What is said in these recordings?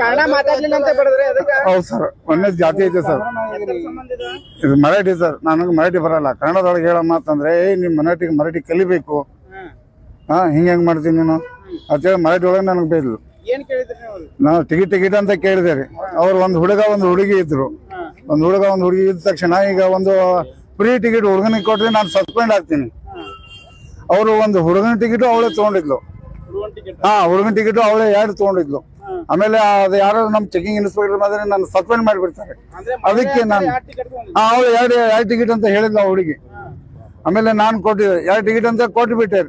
ಕನ್ನಡ ಮಾತಾಡ್ಲಿಲ್ಲ ಅಂತ ಬಿಡಿದ್ರಿ ಅದಕ್ಕೆ ಹೌದು ಸರ್ ಒಂದೇ ಜಾತಿ ಐತೆ ಸರ್. ಇದು ಮರಾಠಿ ಸರ್ ನನಗೆ ಮರಾಠಿ ಬರಲ್ಲ. ಕನ್ನಡದೊಳಗೆ ಹೇಳ ಮಾತಂದ್ರೆ ಏ ನಿಮ್ ಮರಾಠಿಗೆ ಮರಾಠಿ ಕಲಿಬೇಕು. ಹಾ ಹಿಂಗ ಹೆಂಗ್ ಮಾಡ್ತೀನಿ ನೀನು? ಅಂತೇಳಿ ಮರಾಠಿ ಒಳಗೆ ನನಗೆ ಬೈದ್ಲು ಏನ್ ಕೇಳಿದ್ರಿ ನೀವು? ನಾವು ಟಿಕೆಟ್ ಟಿಕೆಟ್ ಅಂತ ಕೇಳಿದೆ ರೀ. ಅವ್ರು ಒಂದು ಹುಡುಗ ಒಂದು ಹುಡುಗಿ ಇದ್ರು. ಒಂದು ಹುಡುಗ ಒಂದು ಹುಡುಗಿ ಇದ್ದ ತಕ್ಷಣ ಈಗ ಒಂದು ಫ್ರೀ ಟಿಕೆಟ್ ಹುಡುಗನಿಗೆ ಕೊಟ್ರೆ ನಾನು ಸಸ್ಪೆಂಡ್ ಆಗ್ತೀನಿ. ಅವರು ಒಂದು ಹುಡುಗನ ಟಿಕೆಟ್ ಅವಳೇ ತಗೊಂಡಿದ್ಲು. ಹಾ ಹುಡುಗನ ಟಿಕೆಟ್ ಅವಳೇ ಎರಡು ತಗೊಂಡಿದ್ಲು. ಆಮೇಲೆ ಅದು ಯಾರು ನಮ್ ಚೆಕಿಂಗ್ ಇನ್ಸ್ಪೆಕ್ಟರ್ ಮಾದ್ರೆ ನಾನು ಸಸ್ಪೆಂಡ್ ಮಾಡಿಬಿಡ್ತಾರೆ ಅದಕ್ಕೆ ನಾನು ಹಾ ಅವಳು ಎರಡು ಎರಡು ಟಿಕೆಟ್ ಅಂತ ಹೇಳಿದ್ಲು ಹುಡುಗಿ. ಆಮೇಲೆ ನಾನು ಕೊಟ್ಟಿದ್ದೆ ಎರಡು ಟಿಕೆಟ್ ಅಂತ ಕೊಟ್ಟು ಬಿಟ್ಟೆ.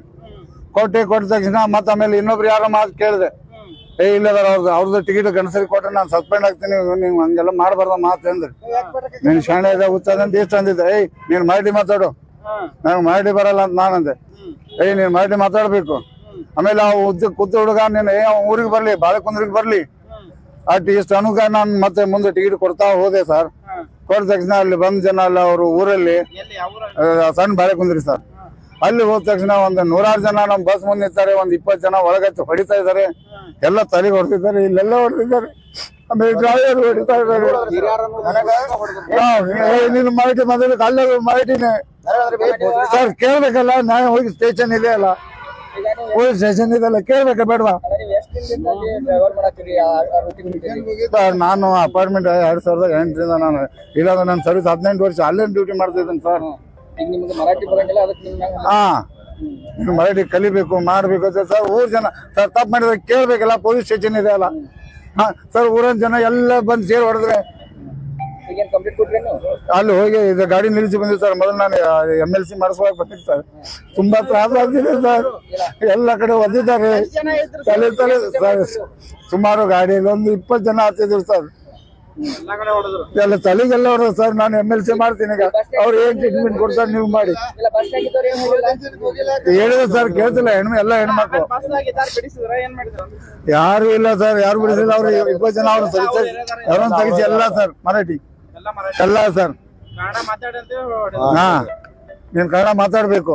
ಕೊಟ್ಟೆ ಕೊಟ್ಟ ತಕ್ಷಣ ಮತ್ತೆ ಆಮೇಲೆ ಇನ್ನೊಬ್ರು ಯಾರೋ ಮಾತು ಕೇಳಿದೆ. ಏ ಇಲ್ಲ ಅವ್ರದ್ದು ಅವ್ರದ್ದು ಟಿಕೆಟ್ ಗಣಸರಿ ಕೊಟ್ಟರೆ ನಾನು ಸಸ್ಪೆಂಡ್ ಆಗ್ತೀನಿ ನೀವು ಹಂಗೆಲ್ಲ ಮಾಡಬಾರ್ದ ಮಾತು ಅಂದ್ರೆ. ನೀನು ಶಾಣೆ ಇದೆ ಉತ್ತದ ಅಂತ ಎಷ್ಟು ಅಂದಿದ್ದೆ ಏಯ್ ನೀನು ಮಾಡಿ ಮಾತಾಡು. ನನಗೆ ಮಾಡಿ ಬರಲ್ಲ ಅಂತ ನಾನಂದೆ. ಏಯ್ ನೀನ್ ಮಾಡಿ ಮಾತಾಡ್ಬೇಕು. ಆಮೇಲೆ ಆ ಉದ್ದ ಕೂತ ಹುಡುಗ ನೀನು ಏ ಊರಿಗೆ ಬರ್ಲಿ ಬಾಳೆಕುಂದ್ರಿಗೆ ಬರ್ಲಿ. ಅಟ್ ಇಷ್ಟು ಅನುಗ ನಾನು ಮತ್ತೆ ಮುಂದೆ ಟಿಕೆಟ್ ಕೊಡ್ತಾ ಹೋದೆ ಸರ್. ಕೊಟ್ಟ ತಕ್ಷಣ ಅಲ್ಲಿ ಬಂದ ಜನ ಅಲ್ಲ ಅವರು ಊರಲ್ಲಿ? ಸಣ್ಣ ಬಾಳೆಕುಂದ್ರಿ ಸರ್. ಅಲ್ಲಿ ಹೋದ ತಕ್ಷಣ ಒಂದು ನೂರಾರು ಜನ ನಮ್ಮ ಬಸ್ ಮುಂದೆ ನಿಂತಾರೆ, ಒಂದು ಇಪ್ಪತ್ತು ಜನ ಒಳಗತ್ತು ಹೊಡಿತಾ ಇದ್ದಾರೆ. ಎಲ್ಲ ತಲೆಗೆ ಹೊಡೆದಿದ್ದಾರೆ, ಇಲ್ಲೆಲ್ಲ ಹೊಡೆದಿದ್ದಾರೆ. ಆಮೇಲೆ ಡ್ರೈವರ್ ಹೊಡಿತಾ ಇದ್ದಾರೆ. ಮೊದಲು ಅಲ್ಲೇ ಮಾಹಿತಿನೇ. ಸರ್, ಕೇಳ್ಬೇಕಲ್ಲ, ನಾನು ಹೋಗಿ ಸ್ಟೇಷನ್ ಇದೆ ಅಲ್ಲ. ಪೊಲೀಸ್ ಸ್ಟೇಷನ್ ಇದೆಲ್ಲ ಕೇಳ್ಬೇಕ ಬೇಡವಾ? ಸರ್, ನಾನು ಅಪಾರ್ಟ್ಮೆಂಟ್ ಎರಡ್ ಸಾವಿರದ ಎಂಟರಿಂದ ನಾನು ಇಲ್ಲಾಂದ್ರೆ ನನ್ನ ಸರ್ವಿಸ್ ಹದಿನೆಂಟು ವರ್ಷ ಅಲ್ಲೇ ಡ್ಯೂಟಿ ಮಾಡ್ತಿದ್ದೀನಿ ಸರ್. ಹಾ. ನೀನು ಮರಾಠಿ ಕಲಿಬೇಕು ಮಾಡ್ಬೇಕು. ಅಂತ ಸರ್ ಊರ್ ಜನ ಸರ್ ತಪ್ಪು ಮಾಡಿದ್ರೆ ಕೇಳ್ಬೇಕಲ್ಲ ಪೊಲೀಸ್ ಸ್ಟೇಷನ್ ಇದೆ ಅಲ್ಲ. ಹಾ ಸರ್ ಊರಿನ ಜನ ಎಲ್ಲ ಬಂದು ಸೇರಿ ಹೊಡೆದ್ರೆ? ಅಲ್ಲಿ ಹೋಗಿ ಇದು ಗಾಡಿ ನಿಲ್ಲಿಸಿ ಬಂದಿವಿ ಸರ್. ಮೊದಲು ನಾನು ಎಂ ಎಲ್ ಸಿ ಮಾಡಿಸುವಾಗ ಬಂದಿದ್ದೆ ಸರ್. ತುಂಬಾ ತ್ರಾಸ ಆಗ್ತಿದೆ ಸರ್. ಎಲ್ಲ ಕಡೆ ಒದ್ದಿದ್ದಾರೆ. ತಲೆ ತಲೆ ಸರ್ ಸುಮಾರು ಗಾಡಿಯಲ್ಲಿ ಒಂದು ಇಪ್ಪತ್ತು ಜನ ಆಗ್ತಿದ್ರು ಸರ್. ಎಲ್ಲಾ ತಲೆಗೆಲ್ಲ ಹೊಡೆದ್ರು ಸರ್ ನಾನು ಎಂ ಎಲ್ ಸಿ ಮಾಡ್ತೀನಿ ಈಗ. ಅವ್ರು ಏನ್ ಟ್ರೀಟ್ಮೆಂಟ್ ಕೊಡ್ತಾರೆ ನೀವು ಮಾಡಿ. ಹೇಳಿದ್ರೆ ಸರ್ ಕೇಳ್ತಿಲ್ಲ ಹೆಣ್ಣು ಎಲ್ಲ ಹೆಣ್ಮಕ್ಳು. ಯಾರು ಇಲ್ಲ ಸರ್ ಯಾರು ಬಿಡಿಸಿಲ್ಲ ಅವ್ರು ಇಬ್ಬರು ಜನ ಅವ್ರು ಸರಿ ಸರಿ. ಯಾರೊಂದು ತೆಗಿಸಿ ಎಲ್ಲ ಸರ್ ಮರಾಠಿ. ಎಲ್ಲ ಸರ್. ಹಾ. ನೀನ್ ಕನ್ನಡ ಮಾತಾಡ್ಬೇಕು.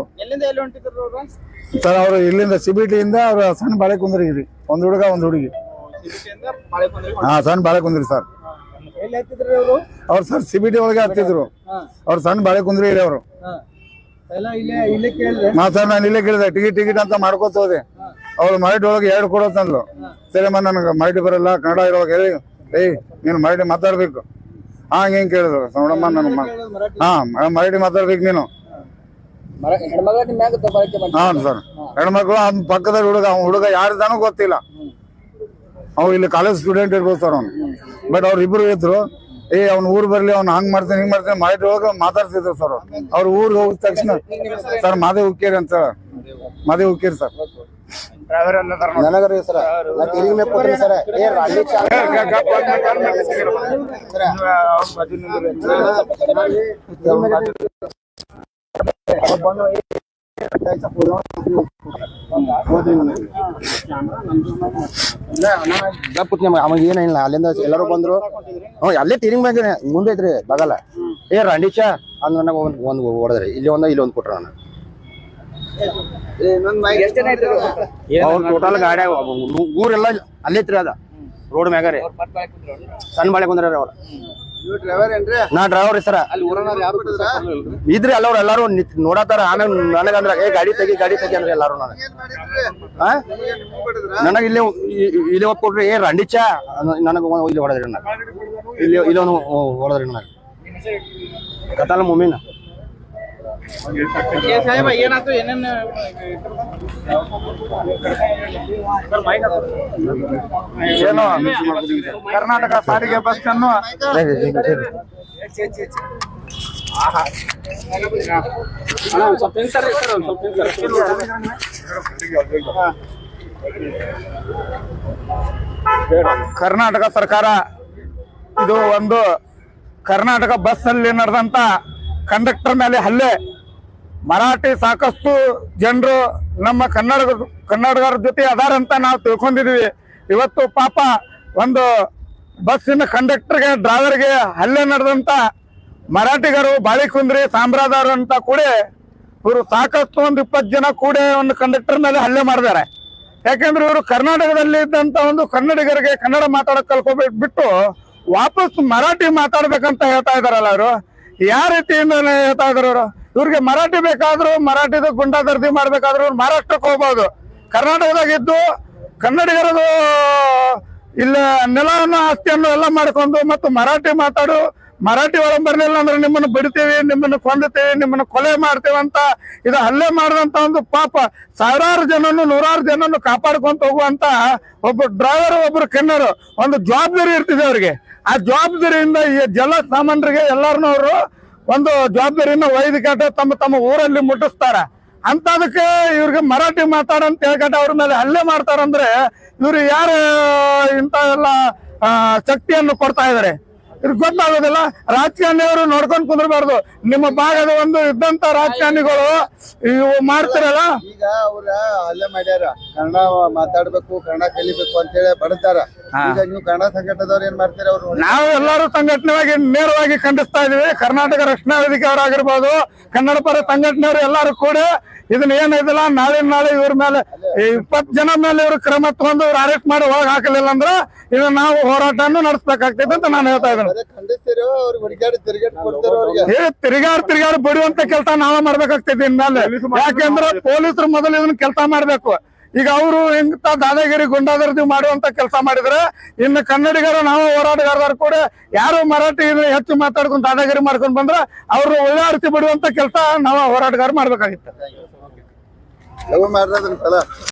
ಸರ್ ಅವರು ಇಲ್ಲಿಂದ ಸಿಬಿಟಿಯಿಂದ ಅವ್ರು ಸಣ್ಣ ಬಾಳೆ ಕುಂದ್ರಿಗಿರಿ ಒಂದ್ ಹುಡುಗ ಒಂದ್ ಹುಡುಗಿ. ಹಾ ಸಣ್ಣ ಬಾಳೆ ಕುಂದ್ರಿ ಸರ್. ಅವರು? ಸರ್ ಸಿಬಿಟಿ ಒಳಗೆ ಹತ್ತಿದ್ರು ಅವ್ರು ಸಣ್ಣ ಬಾಳೆ ಕುಂದ್ರಿ ಇಲ್ಲ ಅವರು ಮಾ ಸರ್ ನಾನು ಇಲ್ಲೇ ಕೇಳಿದೆ. ಟಿಕೆಟ್ ಟಿಕೆಟ್ ಅಂತ ಮಾಡ್ಕೋತ ಹೋದೆ. ಅವ್ರು ಮರಾಠಿ ಒಳಗೆ ಎರಡು ಕೊಡೋತಂದ್ರು ಸರಿ ಮಾ ನನಗೆ ಮರಾಠಿ ಬರಲ್ಲ ಕನ್ನಡ ಇರೋವಾಗ ಹೇಳಿ. ಏಯ್ ನೀನು ಮರಾಠಿ ಮಾತಾಡ್ಬೇಕು. ಹಾಂ ಹಿಂಗೆ ಕೇಳಿದ್ರು. ನೋಡಮ್ಮ ನನ್ನ ಹಾ ಮರಾಠಿ ಮಾತಾಡ್ಬೇಕು ನೀನು. ಹಾ. ಸರ್. ಹೆಣ್ಮಕ್ಳು ಅವ್ನ ಪಕ್ಕದ ಹುಡುಗ ಅವ್ನ ಹುಡುಗ ಯಾರಿದಾನೋ ಗೊತ್ತಿಲ್ಲ. ಅವ್ ಇಲ್ಲಿ ಕಾಲೇಜ್ ಸ್ಟೂಡೆಂಟ್ ಇರ್ಬೋದು ಸರ್ ಅವ್ನು. ಬಟ್ ಅವ್ರಿಬ್ರು ಇದ್ರು ಏ ಅವ್ನ ಊರ್ ಬರ್ಲಿ ಅವ್ನ ಹಂಗ್ ಮಾಡ್ತಾನೆ ಹಿಂಗ್ ಮಾಡ್ತಾನೆ ಮಾಡಿ ಒಳಗ ಮಾತಾಡ್ತಿದ್ರು ಸರ್ ಅವ್ರ ಊರಿಗೆ ಹೋಗಿದ ತಕ್ಷಣ ಸರ್ ಮಾದೇ ಉಕ್ಕೇರಿ ಅಂತ ಮಾದೇ ಉಕ್ಕೇರಿ ಸರ್ ಸರ್ ಸರ ಅವಾಗ ಏನಿಲ್ಲ ಅಲ್ಲಿಂದ ಎಲ್ಲರೂ ಬಂದ್ರು ಹ್ಞೂ ಅಲ್ಲೇ ಟೀರಿಂಗ್ ಬಂದ್ರೆ ಮುಂದೆ ಐತ್ರಿ ಬಗಲ್ಲ ಏ ರಂಡಿಚ ಅಂದ್ ನನಗೆ ಒಂದು ಒಂದ್ ಹೊಡೆದ್ರಿ ಇಲ್ಲಿ ಒಂದ ಇಲ್ಲಿ ಒಂದ್ ಕೊಟ್ರ ನಾನು ಅವ್ರ ಟೋಟಲ್ ಗಾಡಿ ಊರೆಲ್ಲ ಅಲ್ಲೇ ಐತ್ರಿ ಅದ. ರೋಡ್ ಮ್ಯಾಗ ರೀ. ಸಣ್ಣ ಬಾಳೆ ಕುಂದ್ರ ಅವ್ರ. ನಾ ಡ್ರೈವರ್ ಸರ. ಇದ್ರಿ ಎಲ್ಲಾರು ನಿತ್- ನೋಡತಾರ ಆಮೇಲೆ ನನಗಂದ್ರ ಏ ಗಾಡಿ ತೆಗಿ ಗಾಡಿ ತೆಗಿ ಅಂದ್ರೆ ಎಲ್ಲಾರು ನನಗೆ. ನನಗ ಇಲ್ಲಿ ಇಲ್ಲಿ ಕೊಡ್ರಿ ಏ ರಂಡಿಚ ನನಗ ಇಲ್ಲಿ ಹೊಡೆದ್ರಿ ನನಗೆ. ಇಲ್ಲಿ ಇಲ್ಲಿ ಒಂದು ಹೊಡೆದ್ರಿ ನನಗೆ. ಕತಾಲ ಮಮ್ಮಿನ ಏನು ಕರ್ನಾಟಕ ಸಾರಿಗೆ ಬಸ್ ಅನ್ನು. ಕರ್ನಾಟಕ ಸರ್ಕಾರ ಇದು ಒಂದು ಕರ್ನಾಟಕ ಬಸ್ ಅಲ್ಲಿ ನಡೆದಂತ ಕಂಡಕ್ಟರ್ ಮೇಲೆ ಹಲ್ಲೆ ಮರಾಠಿ ಸಾಕಷ್ಟು ಜನರು ನಮ್ಮ ಕನ್ನಡ ಕನ್ನಡಗರ ಜೊತೆ ಅದಾರಂತ ನಾವು ತಿಳ್ಕೊಂಡಿದೀವಿ. ಇವತ್ತು ಪಾಪ ಒಂದು ಬಸ್ಸಿನ ಕಂಡಕ್ಟರ್ಗೆ, ಡ್ರೈವರ್ಗೆ ಹಲ್ಲೆ ನಡೆದಂತ ಮರಾಠಿಗರು ಬಾಳಿಕುಂದ್ರಿ ಸಾಂಬ್ರಾದಾರು ಅಂತ ಕೂಡ ಇವರು ಸಾಕಷ್ಟು ಒಂದು ಇಪ್ಪತ್ತು ಜನ ಕೂಡ ಒಂದು ಕಂಡಕ್ಟರ್ ಮೇಲೆ ಹಲ್ಲೆ ಮಾಡಿದ್ದಾರೆ. ಯಾಕೆಂದ್ರೆ ಇವರು ಕರ್ನಾಟಕದಲ್ಲಿ ಇದ್ದಂತ ಒಂದು ಕನ್ನಡಿಗರಿಗೆ ಕನ್ನಡ ಮಾತಾಡಕ್ ಕಲ್ಕೋಬೇಕು ಬಿಟ್ಟು ವಾಪಸ್ ಮರಾಠಿ ಮಾತಾಡ್ಬೇಕಂತ ಹೇಳ್ತಾ ಇದಾರಲ್ಲ ಅವರು ಯಾವ ರೀತಿಯಿಂದ ಹೇಳ್ತಾ ಇದಾರೆ ಅವರು ಇವ್ರಿಗೆ ಮರಾಠಿ ಬೇಕಾದ್ರು ಮರಾಠಿದ ಗುಂಡಾಗರ್ದಿ ಮಾಡ್ಬೇಕಾದ್ರು ಇವ್ರು ಮಹಾರಾಷ್ಟ್ರಕ್ಕೆ ಹೋಗ್ಬೋದು. ಕರ್ನಾಟಕದಾಗ ಇದ್ದು ಕನ್ನಡಿಗರದು ಇಲ್ಲ ನೆಲವನ್ನು ಆಸ್ತಿಯನ್ನು ಎಲ್ಲ ಮಾಡ್ಕೊಂಡು ಮತ್ತು ಮರಾಠಿ ಮಾತಾಡು, ಮರಾಠಿ ಒಳಗೆ ಬರಲಿಲ್ಲ ಅಂದ್ರೆ ನಿಮ್ಮನ್ನು ಬಿಡ್ತೀವಿ, ನಿಮ್ಮನ್ನು ಕೊಂಡ್ತೀವಿ ನಿಮ್ಮನ್ನು ಕೊಲೆ ಮಾಡ್ತೀವಿ ಅಂತ ಇದು ಹಲ್ಲೆ ಮಾಡಿದಂತ ಒಂದು ಪಾಪ. ಸಾವಿರಾರು ಜನನು ನೂರಾರು ಜನನು ಕಾಪಾಡ್ಕೊಂತ ಹೋಗುವಂತ ಒಬ್ಬ ಡ್ರೈವರ್ ಒಬ್ರು ಕೆನ್ನರು ಒಂದು ಜವಾಬ್ದಾರಿ ಇರ್ತಿದೆ ಅವ್ರಿಗೆ. ಆ ಜವಾಬ್ದಾರಿಯಿಂದ ಈ ಜಲ ಸಾಮಾನ್ಯರಿಗೆ ಎಲ್ಲಾರನ್ನೂ ಅವರು ಒಂದು ಜವಾಬ್ದಾರಿನ ವೈದ್ಯಕಟ ತಮ್ಮ ತಮ್ಮ ಊರಲ್ಲಿ ಮುಟ್ಟಿಸ್ತಾರ. ಅಂತದಕ್ಕೆ ಇವ್ರಿಗೆ ಮರಾಠಿ ಮಾತಾಡಂತ ಹೇಳ್ಕಟ ಅವ್ರ ಮೇಲೆ ಹಲ್ಲೆ ಮಾಡ್ತಾರಂದ್ರೆ ಇವ್ರು ಯಾರು ಇಂಥ ಎಲ್ಲ ಶಕ್ತಿಯನ್ನು ಕೊಡ್ತಾ ಇದಾರೆ? ಇದು ಗೊತ್ತಾಗೋದಿಲ್ಲ. ರಾಜಕಾರಣಿಯವರು ನೋಡ್ಕೊಂಡು ಕುಂದ್ರಬಾರ್ದು. ನಿಮ್ಮ ಭಾಗದ ಒಂದು ಇದ್ದಂತ ರಾಜಕಾರಣಿಗಳು ಇವು ಮಾಡ್ತಾರಲ್ಲ? ಈಗ ಅವ್ರ ಅಲ್ಲೇ ಮಾಡ್ಯಾರ. ಕನ್ನಡ ಮಾತಾಡ್ಬೇಕು ಕನ್ನಡ ಕಲಿಬೇಕು ಅಂತೇಳಿ ಬಡತಾರ. ಈಗ ನೀವು ಕನ್ನಡ ಸಂಘಟದವ್ರು ಏನ್ ಮಾಡ್ತೀರ ಅವ್ರು ನಾವು ಎಲ್ಲರೂ ಸಂಘಟನೆವಾಗಿ ನೇರವಾಗಿ ಖಂಡಿಸ್ತಾ ಇದೀವಿ ಕರ್ನಾಟಕ ರಕ್ಷಣಾ ವೇದಿಕೆ ಅವರಾಗಿರ್ಬೋದು ಕನ್ನಡ ಪರ ಸಂಘಟನೆಯವರು ಎಲ್ಲರೂ ಕೂಡ ಇದನ್ನ ಏನಿದಿಲ್ಲ ನಾಳೆ ನಾಳೆ ಇವ್ರ ಮೇಲೆ ಇಪ್ಪತ್ತು ಜನ ಮೇಲೆ ಇವ್ರು ಕ್ರಮ ತಗೊಂಡು ಇವ್ರು ಅರೆಸ್ಟ್ ಮಾಡಿ ಒಳಗೆ ಹಾಕಲಿಲ್ಲ ಅಂದ್ರೆ ಇದನ್ನ ನಾವು ಹೋರಾಟವನ್ನು ನಡೆಸಬೇಕಾಗ್ತೈತೆ ಅಂತ ನಾನು ಹೇಳ್ತಾ ಇದ್ದೇನೆ. ತಿರುಗಾಡ್ ತಿರುಗಾಡ್ ಬಿಡುವಂತ ಕೆಲಸ ನಾವ ಮಾಡ್ಬೇಕಾಗ್ತೈತಿ ಇನ್ಮೇಲೆ. ಯಾಕೆಂದ್ರೆ ಪೊಲೀಸರು ಮೊದಲು ಇದನ್ನ ಕೆಲಸ ಮಾಡ್ಬೇಕು. ಈಗ ಅವರು ಹೆಂಗ ದಾದಾಗಿರಿ ಗುಂಡಾಗರ್ದಿ ಮಾಡುವಂತ ಕೆಲಸ ಮಾಡಿದ್ರೆ ಇನ್ನು ಕನ್ನಡಿಗರು ನಾವು ಹೋರಾಟಗಾರರು ಕೂಡ ಯಾರು ಮರಾಠಿ ಇದ್ರೆ ಹೆಚ್ಚು ಮಾತಾಡ್ಕೊಂಡು ದಾದಾಗಿರಿ ಮಾಡ್ಕೊಂಡ್ ಬಂದ್ರೆ ಅವರು ಒಳ್ಳೆ ಬಿಡುವಂತ ಕೆಲಸ ನಾವು ಹೋರಾಟಗಾರ ಮಾಡ್ಬೇಕಾಗಿತ್ತು.